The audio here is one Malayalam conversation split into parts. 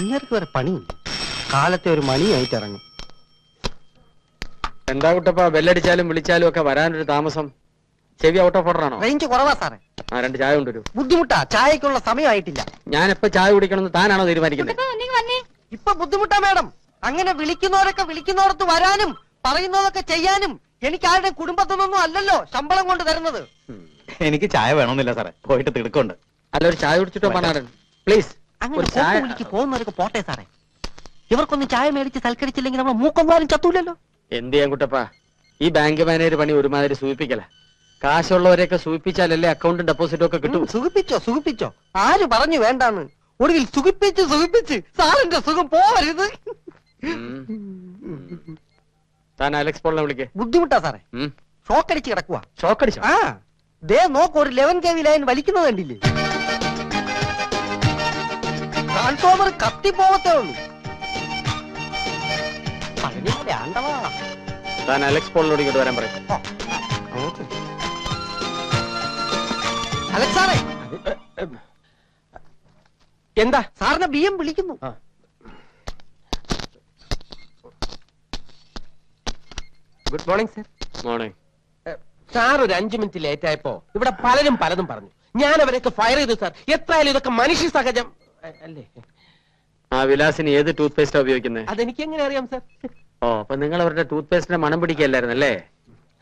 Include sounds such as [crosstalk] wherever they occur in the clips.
ഇന്നേർക്ക് വേറെ പണി കാലത്തെ ഒരു മണിയായിട്ട് ഇറങ്ങും. എന്താ കുട്ടപ്പ ബെല്ലടിച്ചാലും വിളിച്ചാലും ഒക്കെ വരാനൊരു താമസം? ചെവി ഔട്ട് ഓഫ് ഓർഡർ ആണോ? റേഞ്ച് കുറവാ സാറേ. ആ രണ്ട് ചായ കൊണ്ടുവരൂ ബുദ്ധിമുട്ടാ ചായക്കുള്ള സമയമായിട്ടില്ല. ഞാൻ എപ്പോ ചായ കുടിക്കണമെന്ന് താനാണോ തീരുമാനിക്കുന്നത്? ഇപ്പൊ ബുദ്ധിമുട്ടാ മേഡം. അങ്ങനെ വിളിക്കുന്നവരൊക്കെ വിളിക്കുന്നവർക്ക് വരാനും പറയുന്നതൊക്കെ ചെയ്യാനും എനിക്ക് ആരുടെ കുടുംബത്തിൽ നിന്നൊന്നും അല്ലല്ലോ ശമ്പളം കൊണ്ട് തരുന്നത്. എനിക്ക് ചായ വേണമെന്നില്ല സാറേ. പോയിട്ട് തിടുക്കുണ്ട് അല്ല ഒരു ചായ കുടിച്ചിട്ടോ പണാരൻ പ്ലീസ് അങ്ങനെ ഒരു ചായ വിളിക്ക് പോകുന്നവരൊക്കെ പോട്ടെ സാറേ. ഇവർക്കൊന്നും ചായ മേടിച്ച് സൽക്കരിച്ചില്ലെങ്കിൽ നമ്മൾ മൂക്കൊന്നാലും ചത്തൂലല്ലോ. എന്ത് ചെയ്യാൻ കുട്ടപ്പ? ഈ ബാങ്ക് മാനേജർ പണി ഒരുമാതിരി സൂചിപ്പിക്കല. കാശുള്ളവരെയൊക്കെ സൂചിപ്പിച്ചാലല്ലേ അക്കൗണ്ടും ഡെപ്പോസിറ്റും ഒക്കെ കിട്ടും. സുഖിപ്പിച്ചോ സുഖിപ്പിച്ചോ. ആര് പറഞ്ഞു വേണ്ടാന്ന്? ഒടുവിൽ സുഖിപ്പിച്ച് സുഖിപ്പിച്ച്. സാറിന്റെ സുഖം പോവരുത്. താൻ അലക്സ് പോളിനെ വിളിക്കേ. ബുദ്ധിമുട്ടാ സാറേ. ഷോക്കടിച്ച് കിടക്കുക ഷോക്കടിച്ചോ? ആ. ദേ നോക്ക് ഒരു ലെവൻ കെ വി ലൈൻ വലിക്കുന്നത് കണ്ടില്ലേ? ട്രാൻസ്ഫോമർ കത്തിപ്പോവത്തേ ഉള്ളൂ. പഴനിമല ആണ്ടവാ. താൻ അലക്സ് പോളിനോട് ഇങ്ങോട്ട് വരാൻ പറയും. അലക്സ് സാറേ. എന്താ? സാറിനെ ബി എം വിളിക്കുന്നു. Good morning sir. Morning. Sir ഒരു അഞ്ചു മിനിറ്റ് ലേറ്റ് ആയപ്പോ ഇവിടെ പലരും പലതും പറഞ്ഞു. ഞാൻ അവരെയൊക്കെ ഫയർ ചെയ്തു സാർ. എത്രയായാലും ഇതൊക്കെ മനുഷ്യ സഹജം. അല്ലേ? ആ വിലാസിന് ഏത് ടൂത്ത് പേസ്റ്റാ ഉപയോഗിക്കുന്നത് അതെനിക്ക് എങ്ങനെ അറിയാം സാർ ഓ അപ്പൊ നിങ്ങൾ അവരുടെ ടൂത്ത് പേസ്റ്റിന്റെ മണം പിടിക്കല്ലായിരുന്നല്ലേ?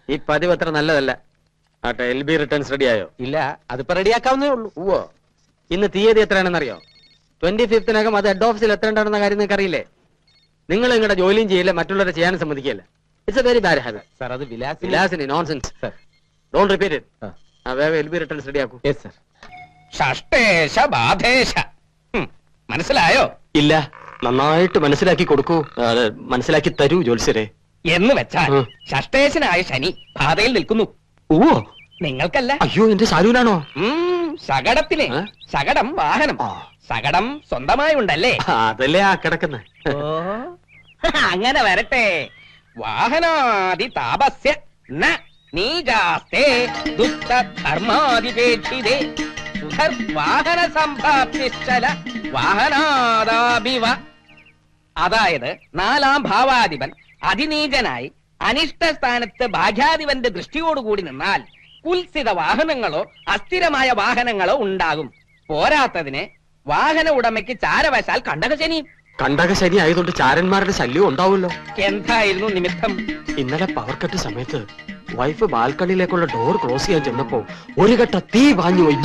ഈ പതിവ് അത്ര നല്ലതല്ല. ആട്ടെ എൽ ബി റിട്ടേൺസ് റെഡി ആയോ? ഇല്ല അതിപ്പോ റെഡിയാക്കാവുന്നേ ഉള്ളൂ. ഓ ഇന്ന് തീയതി എത്രയാണെന്നറിയോ? ട്വന്റി ഫിഫ്തിനകം അത് ഹെഡ് ഓഫീസിൽ എത്രണ്ടാണെന്ന കാര്യം നിങ്ങൾക്ക് അറിയില്ലേ നിങ്ങൾ നിങ്ങളുടെ ജോലിയും ചെയ്യില്ല മറ്റുള്ളവരെ ചെയ്യാനും സമ്മതിക്കില്ല it's a very bad habit sir അത് Vilas വിലാസിന് nonsense sir don't repeat it ആ. വേഗം എൽ ബി റിട്ടേൺസ് റെഡി ആക്കൂ. യെസ് സർ ഷഷ്ടേശ ബാധേശ. മനസ്സിലായോ? ഇല്ല. നന്നായിട്ട് മനസ്സിലാക്കി കൊടുക്കൂ. അത് മനസ്സിലാക്കി തരൂ ജോത്സ്യരെ എന്ന് വെച്ചാൽ ഉം. ഷഷ്ടേശനായ ശനി ബാധയിൽ നിൽക്കുന്നു. ഓ നിങ്ങൾക്കല്ല. അയ്യോ എന്റെ ശാലൂനാണോ ഉം, ശകടത്തിന്? ശകടം വാഹനം. ആ. ശകടം സ്വന്തമായി ഉണ്ടല്ലേ അതല്ലേ ആ കിടക്കുന്നത് അങ്ങനെ വരട്ടെ. വാഹനാദി താപസ്യ ന നീജാസ്തേ ദുഷ്ട ധർമാതിപേക്ഷിതേ സുധർ വാഹന സംഭാപ്തിശ്ചല വാഹനാദാഭിവ. അതായത് നാലാം ഭാവാധിപൻ അതിനീചനായി അനിഷ്ട സ്ഥാനത്ത് ഭാഗ്യാധിപന്റെ ദൃഷ്ടിയോടുകൂടി നിന്നാൽ കുൽസിത വാഹനങ്ങളോ അസ്ഥിരമായ വാഹനങ്ങളോ ഉണ്ടാകും. പോരാത്തതിന് വാഹന ഉടമയ്ക്ക് ചാരവശാൽ കണ്ടകശനി. കണ്ടക ശനി ആയതുകൊണ്ട് ചാരന്മാരുടെ ശല്യം ഉണ്ടാവുമല്ലോ. എന്തായിരുന്നു നിമിത്തം? ഇന്നലെ പവർ കട്ട് സമയത്ത് വൈഫ് ബാൽക്കണിയിലേക്കുള്ള ഡോർ ക്ലോസ് ചെയ്യാൻ ചെന്നപ്പോ ഒരു ഘട്ട തീ പാഞ്ഞു പോയി!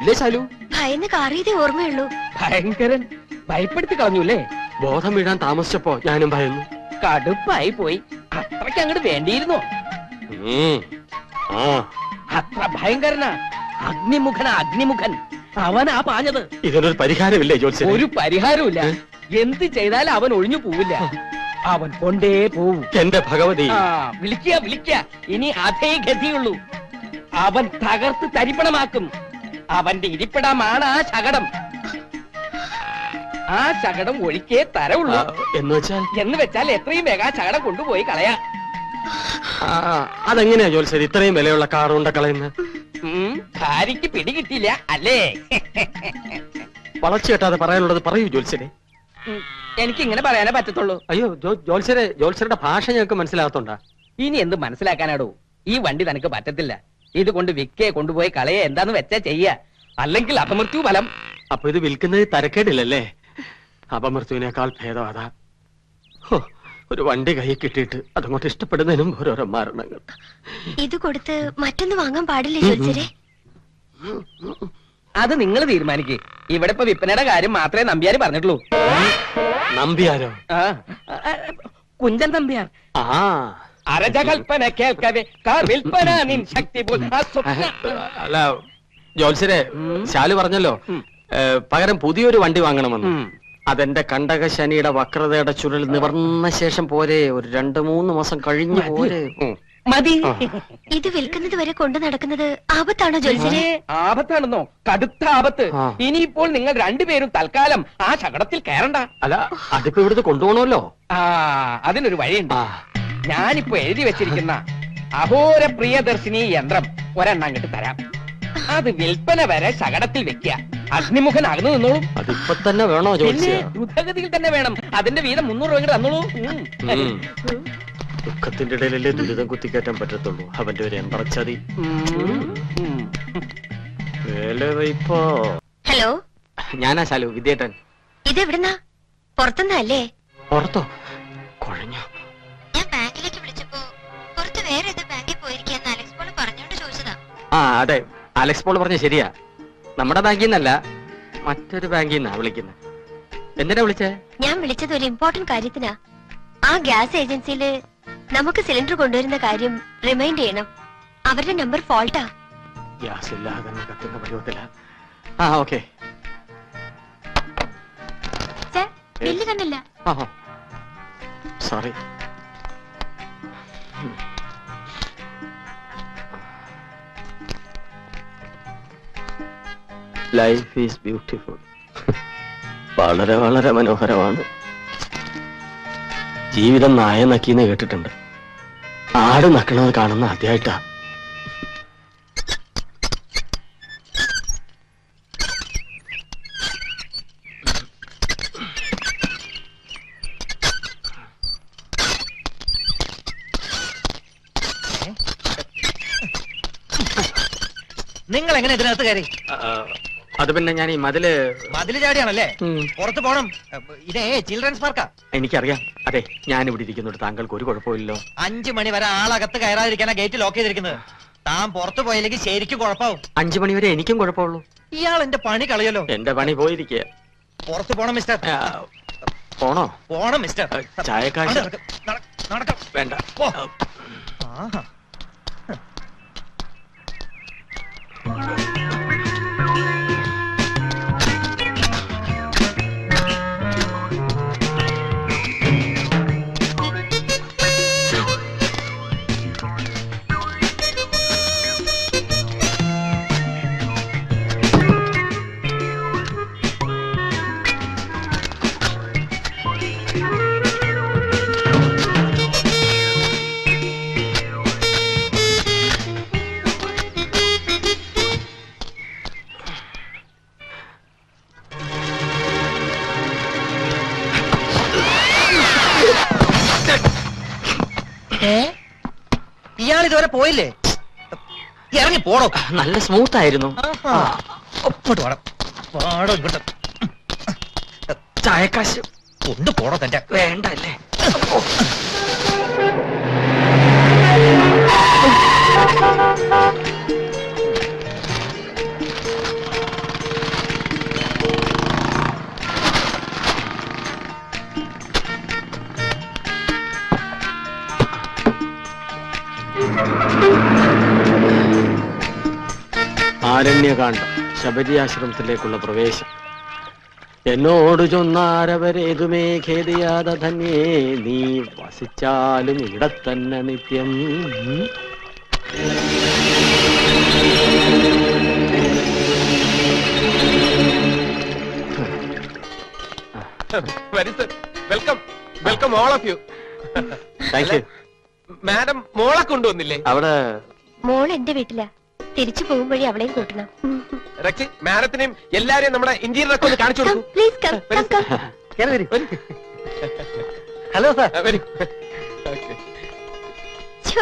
ഇല്ലേ ശാലു? ഭയന്ന് കാറിയതേ ഓർമ്മയുള്ളൂ. ഭയങ്കരൻ ഭയപ്പെടുത്തി കളഞ്ഞു അല്ലേ? ബോധം വീഴാൻ താമസിച്ചപ്പോ ഞാനും ഭയന്നു. കടുപ്പായി പോയി. അത്രയ്ക്ക് അങ്ങോട്ട് വേണ്ടിയിരുന്നോ? ഉം. ആ. അത്ര ഭയങ്കരനാ. അഗ്നിമുഖന അഗ്നിമുഖൻ. അവനാ പാഞ്ഞത്. ഇതിനൊരു പരിഹാരമില്ലേ ജോത്സ്യൻ ഒരു പരിഹാരമില്ല എന്ത് ചെയ്താലും അവൻ ഒഴിഞ്ഞു പോവില്ല. അവൻ കൊണ്ടേ പോവും. എന്റെ ഭഗവതി. ആ വിളിക്കുക വിളിക്കുക ഇനി അതേ ഗതിയുള്ളൂ. അവൻ തകർത്ത് തരിപ്പണമാക്കും. അവന്റെ ഇരിപ്പിടമാണ് ആ ശകടം. ആ ശകടം ഒഴിക്കേ ആ, തരവുള്ളൂ എന്ന് വെച്ചാൽ? എന്ന് വെച്ചാൽ എത്രയും വേഗം ആ ശകടം കൊണ്ടുപോയി കളയാ. ആ, അതെങ്ങനെയാ ജോത്സ്യൻ ഇത്രയും വിലയുള്ള കാർ കൊണ്ട കളയുന്നത് ഉം, ഭാര്യയ്ക്ക് പിടികിട്ടില്ല അല്ലേ? വളച്ചു കെട്ടാതെ പറയാനുള്ളത് പറയൂ ജോത്സ്യനെ എനിക്ക് ഇങ്ങനെ പറയാനേ പറ്റത്തുള്ളൂ. അയ്യോ ജോത്സരെ ജോത്സരുടെ ഭാഷ ഞങ്ങൾക്ക് മനസ്സിലാകത്തുണ്ടാ? ഇനി എന്ത് മനസ്സിലാക്കാനാടോ? ഈ വണ്ടി നിനക്ക് പറ്റത്തില്ല. ഇത് കൊണ്ട് വിക്കേ കൊണ്ടുപോയി കളയെ എന്താന്ന് വെച്ചാ ചെയ്യ. അല്ലെങ്കിൽ അപമൃത്യു ഫലം. അപ്പൊ ഇത് വിൽക്കുന്നത് തരക്കേടില്ലല്ലേ? അപമൃത്യുവിനേക്കാൾ ഭേദം അതാ. ഒരു വണ്ടി കൈ കിട്ടിയിട്ട് അതങ്ങോട്ട് ഇഷ്ടപ്പെടുന്നതിനും ഓരോരോ മരണങ്ങൾ. ഇത് കൊടുത്ത് മറ്റൊന്ന് വാങ്ങാൻ പാടില്ലേ ജോത്സരെ അത് നിങ്ങൾ തീരുമാനിക്കേ. ഇവിടെ ഇപ്പൊ വിൽപ്പനയുടെ കാര്യം മാത്രമേ നമ്പ്യാര് പറഞ്ഞിട്ടുള്ളൂ. നമ്പ്യാരോ? കുഞ്ചൻ നമ്പ്യാർ. ആ. അരജകൽപ്പന കേൾക്കവേ വിൽപ്പന നിൻ ശക്തി അല്ല ജോത്സരെ ശാലു പറഞ്ഞല്ലോ. പകരം പുതിയൊരു വണ്ടി വാങ്ങണമെന്ന്. അതെന്റെ കണ്ടക ശനിയുടെ വക്രതയുടെ ചുരുൾ നിവർന്ന ശേഷം പോരെ. ഒരു രണ്ടു മൂന്ന് മാസം കഴിഞ്ഞു. പോരെ. മതി. ഇത് വിൽക്കുന്നത് വരെ കൊണ്ടു നടക്കുന്നത് ആപത്താണോ ജോത്സരെ ആപത്താണെന്നോ? കടുത്ത ആപത്ത്. ഇനിയിപ്പോൾ നിങ്ങൾ രണ്ടുപേരും തൽക്കാലം ആ ശകടത്തിൽ കയറണ്ട. അല്ല അതിപ്പോ ഇവിടുത്തെ കൊണ്ടുപോകണമല്ലോ. ആ അതിനൊരു വഴിയുണ്ട്. ഞാനിപ്പോ എഴുതി വെച്ചിരിക്കുന്ന അഹോര പ്രിയദർശിനി യന്ത്രം ഒരെണ്ണം അങ്ങോട്ട് തരാം. അത് വിൽപ്പന വരെ ശകടത്തിൽ വെക്കുക. അഗ്നിമുഖൻ അകന്നു നിന്നോളും. അതിപ്പോ തന്നെ വേണോ ചോദിച്ചാ ദ്രുതഗതിയിൽ തന്നെ വേണം. അതിന്റെ വീതം മുന്നൂറ് രൂപ തന്നോളൂ. ദുഃഖത്തിന്റെ ഇടയിലല്ലേ ദുരിതം കുത്തിക്കയറ്റാൻ പറ്റത്തുള്ളൂ. അവന്റെ ഒരു എന്തറച്ചതി ഹലോ? ഞാനാ ശാലു വിദ്യേട്ടൻ. ഇത് എവിടുന്നാ പുറത്തുനിന്നല്ലേ? പുറത്തോ? കുഴഞ്ഞോ. ഞാൻ ബാങ്കിലേക്ക് വിളിച്ചപ്പോ പുറത്ത് വേറെ ഏതോ ബാങ്കിൽ പോയിരിക്കാന്ന് അലക്സ് പോൾ പറഞ്ഞോണ്ട് ചോദിച്ചതാ. ആ അതെ. അലക്സ് പോൾ പറഞ്ഞ ശരിയാ. നമ്മുടെ ബാങ്കിൽ നിന്നല്ല മറ്റൊരു ബാങ്കിൽ നിന്നാ വിളിക്കുന്നത് എന്തിനാ വിളിച്ചേ? ഞാൻ വിളിച്ചത് ഒരു ഇമ്പോർട്ടന്റ് കാര്യത്തിനാ. ആ ഗ്യാസ് ഏജൻസിയിൽ നമുക്ക് സിലിണ്ടർ കൊണ്ടുവരുന്ന കാര്യം റിമൈൻഡ് ചെയ്യണം. അവരുടെ നമ്പർ ഫോൾട്ടാ ഗ്യാസ് ഇല്ലാതെ തന്നെ കത്തുന്ന പരുവത്തില ആ ഓക്കെ. ബില്ല് കണ്ടില്ല. സോറി ലൈഫ് ഈസ് ബ്യൂട്ടിഫുൾ വളരെ വളരെ മനോഹരമാണ്. ജീവിതം നായ നക്കീന്ന് കേട്ടിട്ടുണ്ട്. ആട് നക്കണത് കാണുന്ന ആദ്യമായിട്ടാ നിങ്ങൾ എങ്ങനെ ഇതിനകത്ത് കയറി? അത് പിന്നെ ഞാൻ ഈ മതിൽ മതിൽ ചാടിയാണല്ലേ? പുറത്ത് പോണം. ഇതേ ചിൽഡ്രൻസ് പാർക്കാ എനിക്കറിയാം. അതെ ഞാൻ ഇവിടെ ഇരിക്കുന്നുണ്ട് താങ്കൾക്ക് ഒരു കുഴപ്പമില്ലല്ലോ അഞ്ചു മണി വരെ ആളകത്ത് കയറാതിരിക്കാനാ ഗേറ്റ് ലോക്ക് ചെയ്തിരിക്കുന്നത്. താൻ പുറത്തു പോയില്ലെങ്കിൽ ശരിക്കും കുഴപ്പമാവും. അഞ്ചു മണി വരെ എനിക്കും കുഴപ്പമുള്ളൂ. ഇയാൾ എന്റെ പണി കളയല്ലോ. എന്റെ പണി പോയിരിക്കുക. പുറത്തു പോണം മിസ്റ്റർ പോണോ? പോണം മിസ്റ്റർ ചായക്കാശ്. നടക്കാം. വേണ്ട. ആഹാ. ഇയാൾ ഇതുവരെ പോയില്ലേ? ഇറങ്ങി പോടോ. നല്ല സ്മൂത്ത് ആയിരുന്നു. ഇങ്ങോട്ട് വാടോ. വാടോ ഇങ്ങോട്ട്. ചായക്കാശ്. കൊണ്ട് പോടോ തന്റെ. വേണ്ട അല്ലേ ആരണ്യകാന്ഡം ശബരി ആശ്രമത്തിലേക്കുള്ള പ്രവേശം. എന്നോട് ചൊന്നാരവരേതുമേ ഖേദിയാതെ തന്നെ നീ വസിച്ചാലും ഇവിടെ തന്നെ നിത്യം. വരി welcome. Welcome all of you. Thank you madam മോളെ കൊണ്ടുവന്നില്ലേ? അവിടെ മോൾ എന്റെ വീട്ടിലാ. തിരിച്ചു പോകും വഴി അവളെയും കൂട്ടണം. റക്സി മാഡത്തിനെയും എല്ലാരെയും നമ്മുടെ ഇന്ത്യയിൽ ഒക്കെ ഒന്ന് കാണിച്ചു കൊടുക്കൂ. Please come come hello sir. വരൂ. Okay. ഛോ,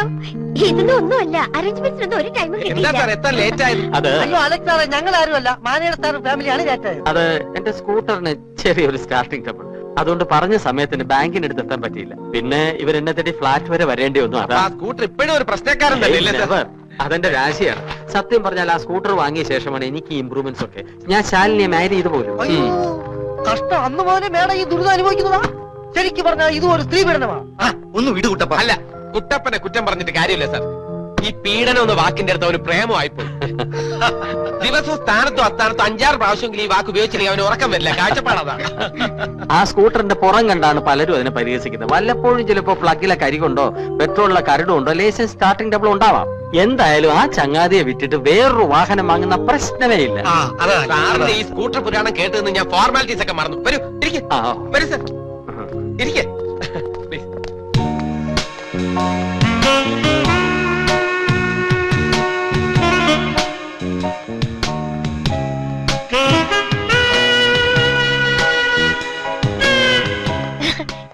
ഇതൊന്നും ഒന്നുമല്ല. അറേഞ്ച്മെന്റ്സിനൊന്നും ഒരു ടൈം ഞങ്ങൾ ആരുമല്ല മാനേജർ സാറും ഫാമിലിയാണ് അത് എന്റെ സ്കൂട്ടറിന് ചെറിയൊരു സ്റ്റാർട്ടിംഗ് ട്രബിൾ അതുകൊണ്ട് പറഞ്ഞ സമയത്തിന് ബാങ്കിനടുത്ത് എത്താൻ പറ്റിയില്ല. പിന്നെ ഇവർ എന്നെ തേടി ഫ്ലാറ്റ് വരെ വരേണ്ടി വന്നു. അതാ സ്കൂട്ടർ ഇപ്പോഴും ഒരു പ്രശ്നക്കാരൻ അല്ലേ സാർ Never. അതെന്റെ രാശിയാണ്. സത്യം പറഞ്ഞാൽ ആ സ്കൂട്ടർ വാങ്ങിയ ശേഷമാണ് എനിക്ക് ഇമ്പ്രൂവ്മെന്റ്സ് ഒക്കെ. ഞാൻ ശാലിനിയെ മാരി ചെയ്തു പോലും. കഷ്ടം. അന്ന് മുതലേ മേഡം ഈ ദുരിതം അനുഭവിക്കുന്നതാ. ശരിക്കും പറഞ്ഞാൽ ഇതും ഒരു സ്ത്രീ പീഡനമാണ് ഒന്നും വിട് കുട്ടപ്പ. അല്ല കുട്ടപ്പനെ കുറ്റം പറഞ്ഞിട്ട് കാര്യമില്ല സാർ. ഈ പീഡനം എന്ന വാക്കിന്റെ അടുത്ത് അവന് പ്രേമമായിപ്പോയി. [laughs] ദിവസവും സ്ഥാനത്തും അസ്ഥാനത്തും അഞ്ചാറ് പ്രാവശ്യമെങ്കിലും ഈ വാക്ക് ഉപയോഗിച്ചില്ലെങ്കിൽ അവന് ഉറക്കം വരില്ല. കാഴ്ചപ്പാടതാണ് ആ സ്കൂട്ടറിന്റെ പുറം കണ്ടാണ് പലരും അതിനെ പരിഹസിക്കുന്നത്. വല്ലപ്പോഴും ചിലപ്പോ പ്ലഗിലെ കരി കൊണ്ടോ പെട്രോളിലെ കരടും ഉണ്ടോ ലൈസൻസ് സ്റ്റാർട്ടിംഗ് ഡബിൾ ഉണ്ടാവാം. എന്തായാലും ആ ചങ്ങാതിയെ വിട്ടിട്ട് വേറൊരു വാഹനം വാങ്ങുന്ന പ്രശ്നമേ ഇല്ല. സാറിന്റെ ഈ സ്കൂട്ടർ പുരാണം കേട്ടതെന്ന് ഞാൻ ഫോർമാലിറ്റീസ് ഒക്കെ മറന്നു. വരൂ ഇരിക്കെ. വരൂ സാർ ഇരിക്കെ.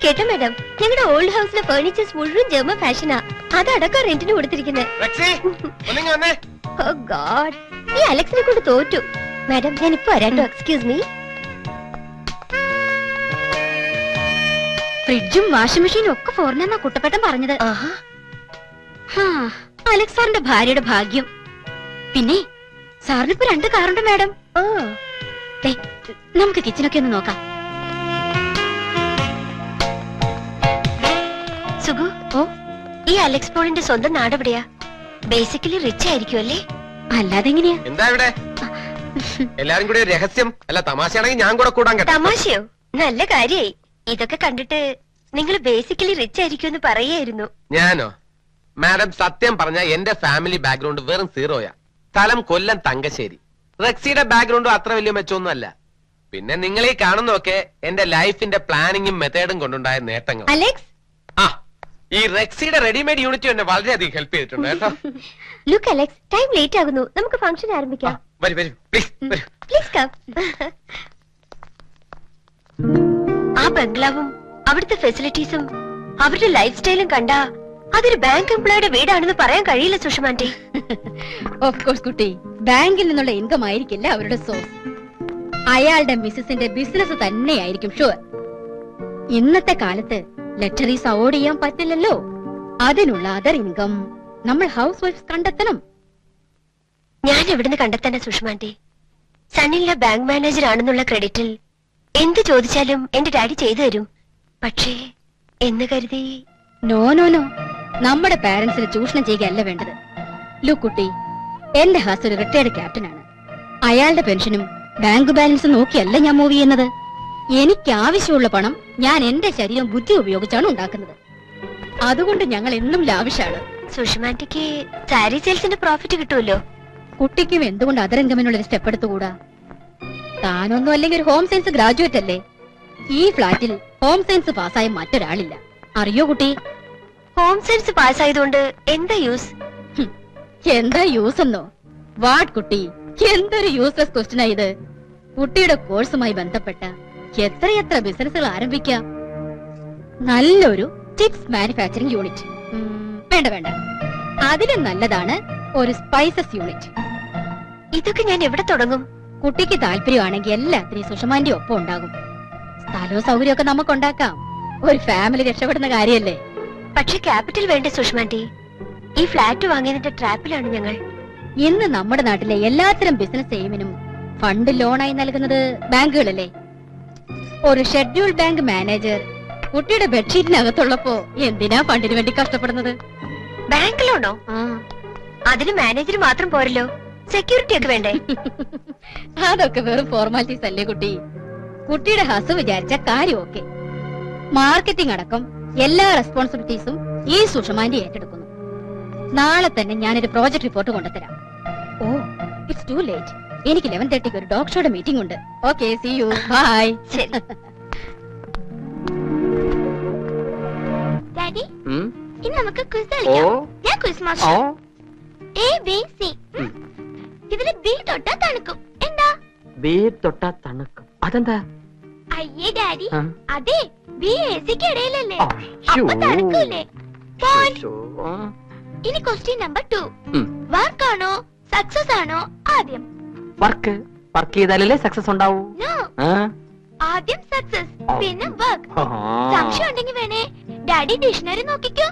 മാഡം ഞങ്ങളുടെ ഓൾഡ് ഹൗസിലെ ഫേർണിച്ചേഴ്സ് മുഴുവൻ ജർമ്മൻ ഫാഷനാ. അതടക്കം റെന്റിന് കൊടുത്തിരിക്കുന്നത് റെക്സി ഒന്നിങ്ങ വന്നേ. Oh God. ഈ അലക്സിനെ കൊണ്ട് തോറ്റു. മാഡം ഞാൻ ഇപ്പൊ വരാട്ടോ. Excuse me. ഫ്രിഡ്ജും വാഷിംഗ് മെഷീനും ഒക്കെ ഫോറിനെന്നാ കുട്ടപ്പേട്ടൻ പറഞ്ഞത്. ആഹാ. ഹാ, അലക്സ് സാറിന്റെ ഭാര്യയുടെ ഭാഗ്യം. പിന്നെ സാറിന് ഇപ്പൊ രണ്ട് കാറുണ്ട് മാഡം. ഓ ദേ, നമുക്ക് കിച്ചനൊക്കെ ഒന്ന് നോക്കാം. സുഗു ഓ? ഈ അലക്സ് പോളിന്റെ സ്വന്തം നാടെവിടെയാ ബേസിക്കലി റിച്ച് ആയിരിക്കും അല്ലേ? അല്ലാതെ എങ്ങനെയാ? എന്താ ഇവിടെ? എല്ലാരും കൂടി രഹസ്യം അല്ല തമാശയാണെങ്കിൽ ഞാൻ കൂടെ കൂടാൻ തമാശയോ? നല്ല കാര്യായി. ഇതൊക്കെ കണ്ടിട്ട് നിങ്ങൾ ബേസിക്കലി റിച്ച് ആയിരിക്കും എന്ന് പറയായിരുന്നു ഞാനോ? മാഡം സത്യം പറഞ്ഞ എന്റെ ഫാമിലി ബാക്ക്ഗ്രൗണ്ട് വെറും സീറോയാ സ്ഥലം കൊല്ലം തങ്കശ്ശേരി. റെക്സിയുടെ ബാക്ക്ഗ്രൗണ്ടും അത്ര വലിയ മെച്ചമൊന്നും അല്ല പിന്നെ നിങ്ങൾ ഈ കാണുന്നതൊക്കെ എന്റെ ലൈഫിന്റെ പ്ലാനിങ്ങും മെത്തേഡും കൊണ്ടുണ്ടായ നേട്ടങ്ങൾ അലക്സ്? ആ. ഈ റെക്സിയുടെ റെഡിമെയ്ഡ് യൂണിറ്റ് എന്നെ വളരെയധികം ഹെൽപ്പ് ചെയ്തിട്ടുണ്ട് കേട്ടോ. ലുക്ക് അലക്സ് ടൈം ലേറ്റ് ആകുന്നു. നമുക്ക് ഫംഗ്ഷൻ ആരംഭിക്കാം. വരൂ വരൂ. പ്ലീസ് വരൂ. പ്ലീസ് കം ആ ബംഗ്ലാവും അവിടുത്തെ ഫെസിലിറ്റീസും അവരുടെ ലൈഫ് സ്റ്റൈലും കണ്ടാ അതൊരു ബാങ്ക് എംപ്ലോയുടെ വീടാണെന്ന് പറയാൻ കഴിയില്ല സുഷമാന്റെ ഓഫ് കോഴ്സ് കുട്ടി. ബാങ്കിൽ നിന്നുള്ള ഇൻകം ആയിരിക്കില്ല അവരുടെ സോഴ്സ് അയാളുടെ മിസ്സസിന്റെ ബിസിനസ് തന്നെയായിരിക്കും ഷുവർ ഇന്നത്തെ കാലത്ത് ലക്ഷറീസ് അവോയ്ഡ് ചെയ്യാൻ പറ്റില്ലല്ലോ. അതിനുള്ള അതർ ഇൻകം നമ്മൾ ഹൗസ് വൈഫ് കണ്ടെത്തണം. ഞാൻ എവിടുന്ന് കണ്ടെത്താനാ സുഷമാന്റെ സണ്ണിലെ ബാങ്ക് മാനേജർ ആണെന്നുള്ള ക്രെഡിറ്റിൽ എന്ത് ചോദിച്ചാലും എന്റെ ഡാഡി ചെയ്തു തരും. പക്ഷേ എന്ന് കരുതി? No no no. നമ്മുടെ പാരന്റ്സിനെ ചൂഷണം ചെയ്യുകയല്ല വേണ്ടത്. ലുക്കുട്ടി എന്റെ ഹസ് ഒരു റിട്ടയർഡ് ക്യാപ്റ്റനാണ്. അയാളുടെ പെൻഷനും ബാങ്ക് ബാലൻസും നോക്കിയല്ല ഞാൻ മൂവ് ചെയ്യുന്നത്. എനിക്ക് ആവശ്യമുള്ള പണം ഞാൻ എന്റെ ശരീരം ബുദ്ധി ഉപയോഗിച്ചാണ് ഉണ്ടാക്കുന്നത്. അതുകൊണ്ട് ഞങ്ങൾ എന്നും ലാവിഷാണ്. സുഷമാന്റിക്ക് സാരി സെയിൽസിന്റെ പ്രോഫിറ്റ് കിട്ടുമല്ലോ? കുട്ടിക്കും എന്തുകൊണ്ട് അതരംഗമെന്നുള്ള ഒരു സ്റ്റെപ്പ് എടുത്തുകൂടാ? താനൊന്നും അല്ലെങ്കിൽ ഒരു ഹോം സയൻസ് ഗ്രാജുവേറ്റ് അല്ലേ? ഈ ഫ്ലാറ്റിൽ ഹോം സയൻസ് പാസ്സായ മറ്റൊരാളില്ല. അറിയോ കുട്ടി? ഹോം സയൻസ് പാസ്സായതുകൊണ്ട് എന്താ യൂസ് എന്താ യൂസ് എന്നോ? വാട്ട് കുട്ടി എന്തൊരു യൂസ്ലെസ് ക്വസ്റ്റ്യനാ ഇത്. കുട്ടിയുടെ കോഴ്സുമായി ബന്ധപ്പെട്ട എത്രയെത്ര ബിസിനസ്സുകൾ ആരംഭിക്കാം? നല്ലൊരു ചിപ്സ് മാനുഫാക്ചറിംഗ് യൂണിറ്റ് വേണ്ട വേണ്ട. അതിലും നല്ലതാണ് ഒരു സ്പൈസസ് യൂണിറ്റ് ഇതൊക്കെ ഞാൻ എവിടെ തുടങ്ങും? കുട്ടിക്ക് താല്പര്യമാണെങ്കിൽ എല്ലാത്തിനും സുഷമാന്റെ ഒപ്പം ഉണ്ടാകും. സ്ഥലവും സൗകര്യമൊക്കെ നമുക്ക് ഉണ്ടാക്കാം. ഒരു ഫാമിലി രക്ഷപ്പെടുന്ന കാര്യല്ലേ? പക്ഷെ ക്യാപിറ്റൽ വേണ്ടേ സുഷമാന്റി? ഈ ഫ്ലാറ്റ് വാങ്ങിയതിന്റെ ട്രാപ്പിലാണ് ഞങ്ങൾ. ഇന്ന് നമ്മുടെ നാട്ടിലെ എല്ലാത്തരം ബിസിനസ് എയിമിനും ഫണ്ട് ലോണായി നൽകുന്നത് ബാങ്കുകളല്ലേ? ഒരു ഷെഡ്യൂൾ ബാങ്ക് മാനേജർ കുട്ടിയുടെ ബെഡ്ഷീറ്റിനകത്തുള്ളപ്പോ എന്തിനാ ഫണ്ടിന് വേണ്ടി കഷ്ടപ്പെടുന്നത്? ബാങ്ക് ലോണോ അതിന് മാനേജർ മാത്രം പോരല്ലോ. സെക്യൂരിറ്റി ഒക്കെ വേണ്ടേ? [laughs] അതൊക്കെ വെറും ഫോർമാലിറ്റീസ് അല്ലേ കുട്ടി? കുട്ടിയുടെ ഹസ് വിചാരിച്ച കാര്യം ഓക്കെ. മാർക്കറ്റിംഗ് അടക്കം എല്ലാ റെസ്പോൺസിബിലിറ്റീസും ഈ സുഷമാന്റെ ഏറ്റെടുക്കുന്നു. നാളെ തന്നെ ഞാനൊരു പ്രോജക്ട് റിപ്പോർട്ട് കൊണ്ടുതരാം ഓ. ഇറ്റ്സ് ടു ലേറ്റ് എനിക്ക് ലെവൻ തേർട്ടിക്ക് ഒരു ഡോക്ടറുടെ മീറ്റിംഗ് ഉണ്ട്. Okay see you bye daddy? ഇനി നമുക്ക് ക്വിസ് ഞാൻ ക്വിസ് എ ബി സി ഇതിൽ ബി തൊട്ടാ തണുക്കും. എന്താ? ബി തൊട്ടാ തണുക്കും. അതെന്താ? അയ്യേ ഡാഡി അതെ ബി എ സിക്ക് ഇടയിലല്ലേ? അയ്യോ. അപ്പൊ തണുക്കൂലേ? ഇനി ക്വസ്റ്റ്യൻ നമ്പർ ടു വർക്ക് ആണോ? സക്സസ് ആണോ? ആദ്യം. വർക്ക്. വർക്ക് ചെയ്താലല്ലേ സക്സസ് ഉണ്ടാവൂ? ആദ്യം സക്സസ്. പിന്നെ വർക്ക്. സംശയം ഉണ്ടെങ്കിൽ വേണേ ഡാഡി ഡിക്ഷണറി നോക്കിക്കോ.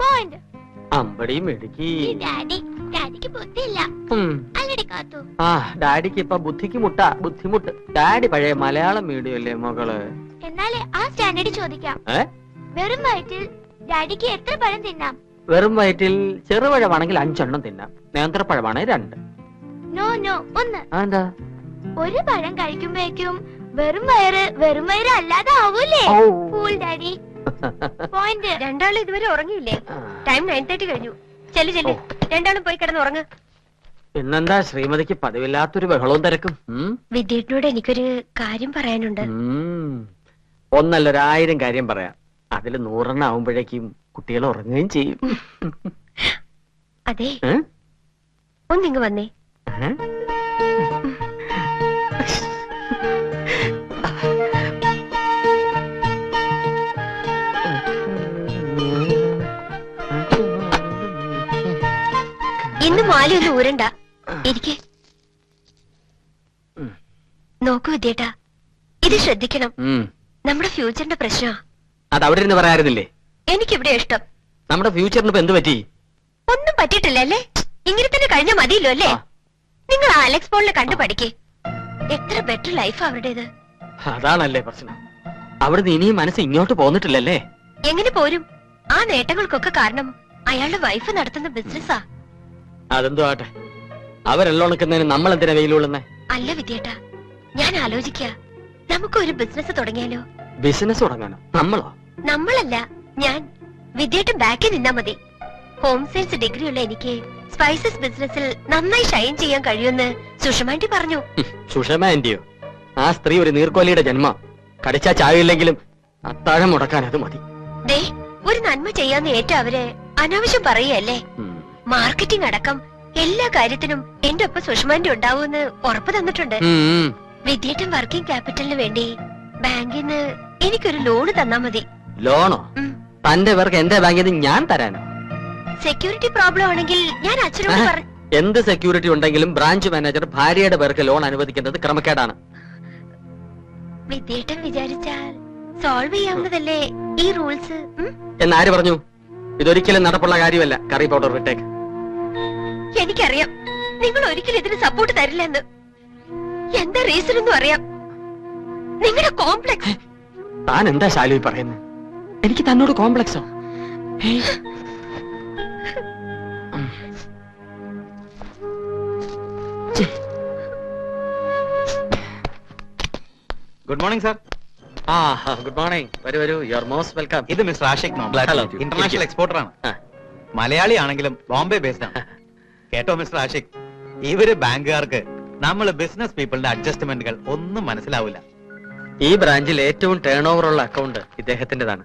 പോയിന്റ് അമ്പടി മെടുക്കി. ഡാഡി ഡാഡിക്ക് ബുദ്ധിയില്ല. ഉം. അല്ലടി കാത്തു. ആ ഡാഡിക്ക് ഇപ്പൊ ബുദ്ധിക്ക് മുട്ട ബുദ്ധിമുട്ട്. ഡാഡി പഴയ മലയാളം മീഡിയം അല്ലേ മകൾ? എന്നാലേ ആ സ്റ്റാൻഡേർഡ് ചോദിക്കാം. വെറും വയറ്റിൽ ഡാഡിക്ക് എത്ര പഴം തിന്നാം? വെറും വയറ്റിൽ ചെറുപഴമാണെങ്കിൽ അഞ്ചെണ്ണം തിന്നാം. നേന്ത്രപ്പഴമാണെങ്കിൽ രണ്ട്. നോ നോ ഒന്ന്. എന്താ ഒരു പഴം കഴിക്കുമ്പോഴേക്കും വെറും വയറ് വെറും വയറ് അല്ലാതെ ആവൂലേ. ഡാഡി പോയിന്റ് രണ്ടാളും ഇതുവരെ ഉറങ്ങിയില്ലേ? ടൈം നയൻ തേർട്ടി കഴിഞ്ഞു. ചെല്ലു ചെല്ലു. രണ്ടാളും പോയി കിടന്ന് ഉറങ്ങ. പിന്നെന്താ? ശ്രീമതിക്ക് പതിവില്ലാത്തൊരു ബഹളവും തിരക്കും. ഉം? വിദ്യേട്ടനോട് എനിക്കൊരു കാര്യം പറയാനുണ്ട്. ഒന്നല്ല ഒരായിരം കാര്യം പറയാം. അതിൽ നൂറെണ്ണം ആവുമ്പോഴേക്കും കുട്ടികൾ ഉറങ്ങുകയും ചെയ്യും. [laughs] അതെ? ഒന്നിങ്ങ് വന്നേ? ഇന്ന് മാലയൊന്നും ഊരണ്ട. ഇരിക്കെ. നോക്കൂ വിദ്യേട്ടാ. ഇത് ശ്രദ്ധിക്കണം. നമ്മുടെ ഫ്യൂച്ചറിന്റെ പ്രശ്നമാ അത് അവിടെ ഇരുന്ന് പറയാറില്ലേ എനിക്കിവിടെ ഇഷ്ടം. നമ്മുടെ ഫ്യൂച്ചറിന് എന്ത് പറ്റി? ഒന്നും പറ്റിയിട്ടില്ല അല്ലേ ഇങ്ങനെ തന്നെ കഴിഞ്ഞാൽ മതിയല്ലോ അല്ലേ? നിങ്ങൾ അലക്സ് പോളിനെ കണ്ടു പഠിക്കേ. എത്ര ബെറ്റർ ലൈഫ് അവരുടേത്. അതാണല്ലേ പ്രശ്നം. അവിടുന്ന് ഇനിയും മനസ്സ് ഇങ്ങോട്ട് പോന്നിട്ടില്ലല്ലേ? എങ്ങനെ പോരും? ആ നേട്ടങ്ങൾക്കൊക്കെ കാരണം അയാളുടെ വൈഫ് നടത്തുന്ന ബിസിനസ്സാ അതെന്തോ ആട്ടെ. അവരെല്ലോണക്കുന്നതിന് നമ്മൾ എന്തിനാ വെയിലുള്ളുന്നേ അല്ല വിദ്യേട്ടാ ഞാൻ ആലോചിക്ക. നമുക്ക് ഒരു ബിസിനസ് തുടങ്ങിയാലോ? ബിസിനസ് തുടങ്ങാനോ? നമ്മളോ? നമ്മളല്ല ഞാൻ. വിദ്യേട്ടൻ ബാക്കിൽ നിന്നാ മതി. ഹോം സയൻസ് ഡിഗ്രി ഉള്ള എനിക്ക് സ്പൈസസ് ബിസിനസ്സിൽ നന്നായി ഷൈൻ ചെയ്യാൻ കഴിയുമെന്ന് സുഷമാന്റി പറഞ്ഞു. ഹും, സുഷമ ആന്റിയോ ആ സ്ത്രീ ഒരു നീർക്കോലിയുടെ ജന്മ. കടിച്ചാ ചായയില്ലെങ്കിലും അത്താഴം മുടക്കാൻ അത് മതി. ദേ ഒരു നന്മ ചെയ്യാന്ന് ഏറ്റ അവർ അനാവശ്യം പറയല്ലേ മാർക്കറ്റിംഗ് അടക്കം എല്ലാ കാര്യത്തിനും എന്റെ ഒപ്പം സുഷമാന്റെ ഉണ്ടാവുമെന്ന് ഉറപ്പ് തന്നിട്ടുണ്ട്. വിദ്യേട്ടൻ വർക്കിംഗ് ക്യാപിറ്റലിന് വേണ്ടി ബാങ്കിൽ നിന്ന് എനിക്കൊരു ലോണ് തന്നാ മതി. ലോണോ. തന്റെ പേർക്ക് എന്റെ ബാങ്കിൽ നിന്ന് ഞാൻ തരാനോ? സെക്യൂരിറ്റി പ്രോബ്ലം ആണെങ്കിൽ ഞാൻ അച്ഛനോട് പറ [laughs] എന്ത് സെക്യൂരിറ്റി ഉണ്ടെങ്കിലും ബ്രാഞ്ച് മാനേജർ ഭാര്യയുടെ പേർക്ക് ലോൺ അനുവദിക്കുന്നത് ക്രമക്കേടാണ്. വിചാരിച്ചാൽ സോൾവ് ചെയ്യാവുന്നതല്ലേ ഈ റൂൾസ് എന്ന് ആര് പറഞ്ഞു? ഇതൊരിക്കലും നടപ്പുള്ള കാര്യമല്ല. കറി പൗഡർ വിട്ടേക്ക്. എനിക്കറിയാം. നിങ്ങൾ ഒരിക്കലും ഇതിന് സപ്പോർട്ട് തരില്ലെന്ന്. എന്താ റീസൺ എന്നും അറിയാം. നിങ്ങളുടെ കോംപ്ലക്സ് താൻ എന്താ ശാലു പറയുന്നത് എനിക്ക് തന്നോട് കോംപ്ലക്സോ [laughs] ഗുഡ് മോർണിംഗ് സാർ ആ ഗുഡ് മോർണിംഗ് വരൂ വരൂ. യു ആർ മോസ്റ്റ് വെൽക്കം ഇത് mister Ashiq you. International exporter ആണ്. മലയാളി ആണെങ്കിലും ബോംബെ ബേസ്ഡ് ആണ്. [laughs] കേട്ടോ മിസ്റ്റർ ആഷിക് ഇവർ ബാങ്കുകാർക്ക് നമ്മൾ ബിസിനസ് പീപ്പിളിന്റെ അഡ്ജസ്റ്റ്മെന്റുകൾ ഒന്നും മനസ്സിലാവില്ല. ഈ ബ്രാഞ്ചിൽ ഏറ്റവും ടേൺ ഓവർ ഉള്ള അക്കൗണ്ട് ഇദ്ദേഹത്തിന്റേതാണ്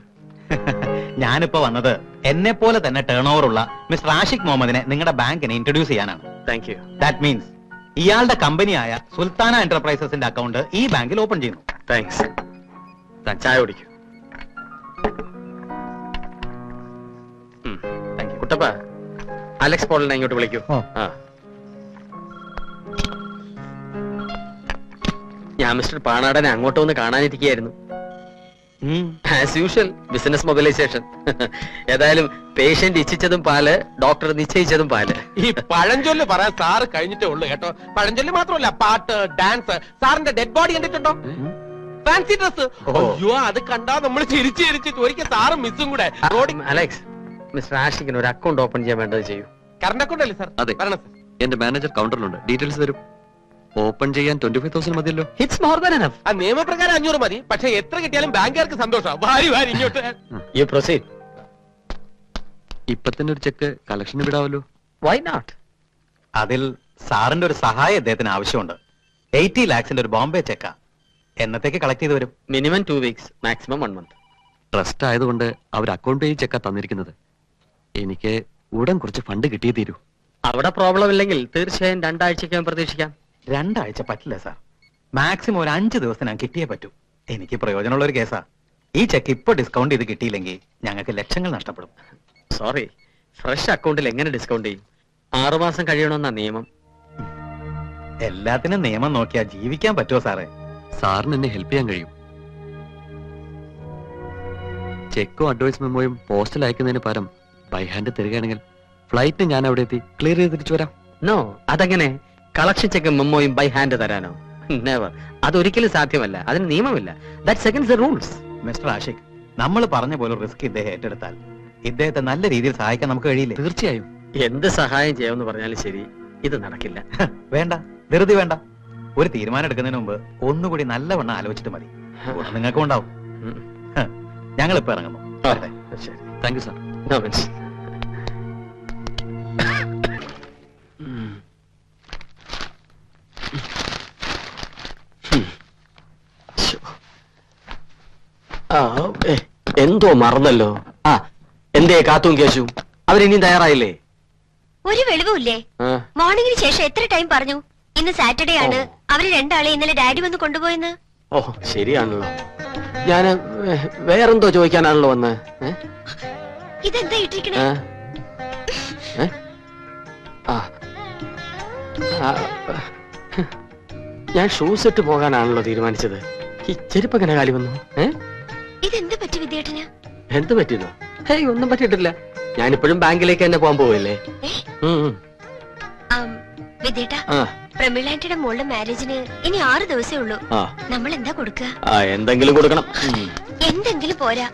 [laughs] ഞാനിപ്പോ വന്നത് എന്നെ പോലെ തന്നെ ടേൺ ഓവർ ഉള്ള മിസ്റ്റർ ആഷിക് മുഹമ്മദിനെ നിങ്ങളുടെ ബാങ്കിനെ ഇൻട്രൊഡ്യൂസ് ചെയ്യാനാണ്. താങ്ക് യു ദാറ്റ് മീൻസ് ഇയാളുടെ കമ്പനിയായ സുൽത്താന എന്റർപ്രൈസസിന്റെ അക്കൗണ്ട് ഈ ബാങ്കിൽ ഓപ്പൺ ചെയ്യുന്നു. താങ്ക്സ് ചായ കുടിക്കൂ. കുട്ടപ്പ അലക്സ് പോളിനെ ഇങ്ങോട്ട് വിളിക്കൂ. ആ. ഞാൻ മിസ്റ്റർ പാണാടനെ അങ്ങോട്ട് ഒന്ന് കാണാനിരിക്കുകയായിരുന്നു. ആസ് യൂഷ്വൽ ബിസിനസ് മൊബിലൈസേഷൻ ഏതായാലും പേഷ്യന്റ് ഇച്ഛിച്ചതും പാൽ ഡോക്ടർ നിശ്ചയിച്ചതും പാൽ. ഈ പഴഞ്ചൊല്ല് പറയാൻ സാറ് കഴിഞ്ഞിട്ടേ ഉള്ളൂ കേട്ടോ. പഴഞ്ചൊല്ല് മാത്രമല്ല പാട്ട് ഡാൻസ് സാറിന്റെ ഡെഡ് ബോഡി കണ്ടിട്ടുണ്ടോ? ഫാൻസി ഡ്രസ് അയ്യോ അത് കണ്ടാ നമ്മൾ ചിരിച്ച് ചിരിച്ച് ചോദിക്കാൻ സാറും മിസ്സും കൂടെ. റോഡിൽ അലക്സ് മിസ്റ്റർ ആഷിക്കിന് ഒരു അക്കൗണ്ട് ഓപ്പൺ ചെയ്യാൻ വേണ്ടത് ചെയ്യൂ. കറണ്ട് അക്കൗണ്ട് അല്ലേ സാർ? അതെ. വരണം സാർ. എന്റെ മാനേജർ കൗണ്ടറിലുണ്ട് ഡീറ്റെയിൽസ് തരും. ഓപ്പൺ ചെയ്യാൻ ട്വന്റി ഫൈവ് തൗസൻഡ് മതിയല്ലോ. ഇറ്റ്സ് മോർ ദാൻ എനഫ് ആ നിയമപ്രകാരം അഞ്ഞൂറ് മതി. പക്ഷെ എത്ര കിട്ടിയാലും ബാങ്കുകാർക്ക് സന്തോഷം വാരി വാരി ഇങ്ങോട്ട്. യു പ്രൊസീഡ് ഇപ്പൊ തന്നെ ഒരു ചെക്ക് കളക്ഷന് വിടാവല്ലോ. വൈ നോട്ട് അതിൽ സാറിന്റെ ഒരു സഹായം അദ്ദേഹത്തിന് ആവശ്യമുണ്ട്. എയ്റ്റി ലാക്സിന്റെ ഒരു ബോംബെ ചെക്ക എന്നത്തേക്ക് കളക്ട് ചെയ്ത് വരും? Minimum two weeks maximum one month trust ആയതുകൊണ്ട് അവർ അക്കൗണ്ട് വഴി ചെക്കാ തന്നിരിക്കുന്നത്. എനിക്ക് ഉടൻ കുറച്ച് ഫണ്ട് കിട്ടിയേ തീരൂ. അവിടെ പ്രോബ്ലം ഇല്ലെങ്കിൽ തീർച്ചയായും രണ്ടാഴ്ചയ്ക്കകം പ്രതീക്ഷിക്കാം. രണ്ടാഴ്ച പറ്റില്ല സാർ മാക്സിമം ഒരു അഞ്ച് ഞാൻ കിട്ടിയേ പറ്റൂ. എനിക്ക് പ്രയോജനമുള്ള ഒരു കേസാ. ഈ ചെക്ക് ഇപ്പൊ ഡിസ്കൗണ്ട് ചെയ്ത് കിട്ടിയില്ലെങ്കിൽ ഞങ്ങൾക്ക് ലക്ഷങ്ങൾ നഷ്ടപ്പെടും. സോറി ഫ്രഷ് അക്കൗണ്ടിൽ എങ്ങനെ ഡിസ്കൗണ്ട് ചെയ്യും? ആറുമാസം കഴിയണമെന്നാ നിയമം. എല്ലാത്തിനും നിയമം നോക്കിയാ ജീവിക്കാൻ പറ്റുമോ സാറേ സാറിന് എന്നെ ഹെൽപ്പ് ചെയ്യാൻ കഴിയും. ചെക്കോ അഡ്വൈസ് മെമ്മോയും പോസ്റ്റിൽ അയക്കുന്നതിന് പകരം ബൈ ഹാൻഡ് തരികയാണെങ്കിൽ ഫ്ലൈറ്റ് ഞാൻ അവിടെ എത്തി ക്ലിയർ ചെയ്ത് തിരിച്ചു വരാം. നോ അതെങ്ങനെ? കളക്ഷൻ ചെക്ക് മെമ്മോയും ബൈ ഹാൻഡ് തരാനോ? നെവർ അതൊരിക്കലും സാധ്യമല്ല. അതിന് നിയമമില്ല. That second the rules mister Ashiq നമ്മൾ പറഞ്ഞ പോലെ റിസ്ക് ഇദ്ദേഹം ഏറ്റെടുത്താൽ ഇദ്ദേഹത്തെ നല്ല രീതിയിൽ സഹായിക്കാൻ നമുക്ക് കഴിയില്ല? തീർച്ചയായും. എന്ത് സഹായം ചെയ്യാമെന്ന് പറഞ്ഞാലും ശരി ഇത് നടക്കില്ല. വേണ്ട. ധൃതി വേണ്ട. ഒരു തീരുമാനം എടുക്കുന്നതിന് മുമ്പ് ഒന്നുകൂടി നല്ലവണ്ണം ആലോചിച്ചിട്ട് മതി. നിങ്ങൾക്കും ഉണ്ടാവും. ഞങ്ങൾ ഇപ്പൊ ഇറങ്ങുന്നു. ശരി. താങ്ക് യു സാർ എന്തോ മറന്നല്ലോ. ആ എന്തേ കാത്തും കേശു? അവരിനിയും തയ്യാറായില്ലേ? ഒരു വെളിവുമില്ലേ? ആ, മോർണിംഗിന് ശേഷം എത്ര ടൈം പറഞ്ഞു? ഇന്ന് സാറ്റർഡേ ആണ്. അവർ രണ്ടാളെ ഇന്നലെ ഡാഡി വന്ന് കൊണ്ടുപോയെന്ന്? ഓ ശരിയാണല്ലോ. ഞാൻ വേറെന്തോ ചോദിക്കാനാണല്ലോ വന്ന്? ഇതെന്താ ഇട്ടിരിക്കണേ? ഞാൻ ഷൂസ് ഇട്ട് പോകാനാണല്ലോ തീരുമാനിച്ചത്. ഈ ചെരുപ്പ് എങ്ങനെ കാലി വന്നു. ഏ? ഇതെന്ത് പറ്റി വിദ്യേട്ടന്? എന്ത് പറ്റിയെന്നോ? ഹേയ് ഒന്നും പറ്റിയിട്ടില്ല. ഞാനിപ്പോഴും ബാങ്കിലേക്ക് തന്നെ പോകാൻ പോവില്ലേ? വിദ്യേട്ടാ. ആ. പ്രമിളാന്റിയുടെ മോളുടെ മാരേജിന് ഇനി ആറ് ദിവസേ ഉള്ളൂ. നമ്മൾ എന്താ കൊടുക്കുക? എന്തെങ്കിലും കൊടുക്കണം. എന്തെങ്കിലും പോരാ.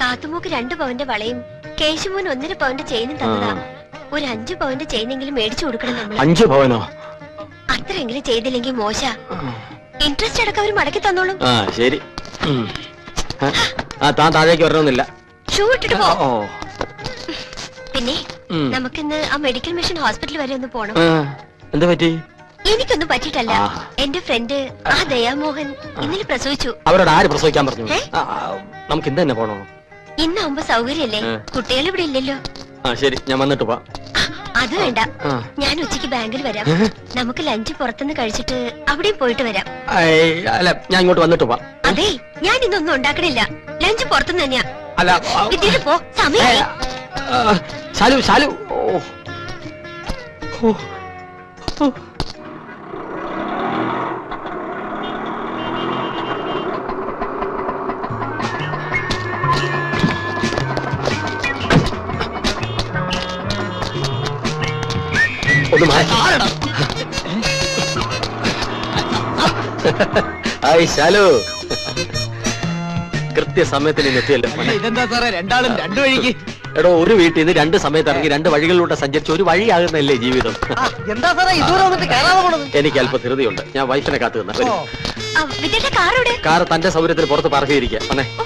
കാത്തുമൂക്ക് രണ്ട് പവന്റെ വളയും കേശുമോൻ ഒന്നര പവന്റെ ചെയിനും തന്നതാ. ഒരു അഞ്ചു പവന്റെ ചെയിനെങ്കിലും മേടിച്ചു കൊടുക്കണം നമ്മൾ അഞ്ചു പവനോ? അത്രയെങ്കിലും ചെയ്തില്ലെങ്കിൽ മോശ. ഇൻട്രസ്റ്റ് അടക്കം അവർ മടക്കി തന്നോളും. ശരി. താൻ താഴേക്ക് വരണമെന്നില്ല. ഷൂ ഇട്ടിട്ട് പോ. പിന്നെ നമുക്കിന്ന് ആ മെഡിക്കൽ മിഷൻ ഹോസ്പിറ്റൽ വരെ ഒന്ന് പോണം. എന്താ പറ്റി? എനിക്കൊന്നും പറ്റിയിട്ടല്ല. ആ. എന്റെ ഫ്രണ്ട് ആ ദയാമോഹൻ ഇന്നലെ പ്രസവിച്ചു. അവരോട് ആര് പ്രസവിക്കാൻ പറഞ്ഞു? നമുക്ക് ഇന്ന് തന്നെ പോണോ? ഇന്നാവുമ്പോ സൗകര്യല്ലേ കുട്ടികൾ ഇവിടെ ഇല്ലല്ലോ. ആ ശരി ഞാൻ വന്നിട്ട് പോ അത് വേണ്ട. ഞാൻ ഉച്ചയ്ക്ക് ബാങ്കിൽ വരാം. നമുക്ക് ലഞ്ച് പുറത്തുനിന്ന് കഴിച്ചിട്ട് അവിടെയും പോയിട്ട് വരാം. അല്ല ഞാൻ ഇങ്ങോട്ട് വന്നിട്ട് പോ അതെ ഞാൻ ഇന്നൊന്നും ഉണ്ടാക്കണില്ല. ലഞ്ച് പുറത്തുനിന്ന് തന്നെയാ. അല്ല ആ, പോ സമയം ശാലു ശാലു. ഓ. ഓ. ഒന്ന് മാറ്റി ഹായ് ശാലു. ഇതെന്താ സാറേ? രണ്ടാളും രണ്ടു വഴിക്ക്. എടോ ഒരു വീട്ടിൽ നിന്ന് രണ്ട് സമയത്ത് ഇറങ്ങി രണ്ട് വഴികളിലൂടെ സഞ്ചരിച്ച ഒരു വഴിയാകുന്നല്ലേ ജീവിതം? എന്താ സാറേ? ഇതുവരെ വന്നിട്ട് കയറാതെ പോണത്? എനിക്ക് അല്പ ധൃതിയുണ്ട്. ഞാൻ വൈഫിനെ കാത്തു നിന്ന. കാർ തന്റെ സൗകര്യത്തിന് പുറത്ത് പാർക്ക് ചെയ്തിരിക്കുക വന്നേ. ഓ,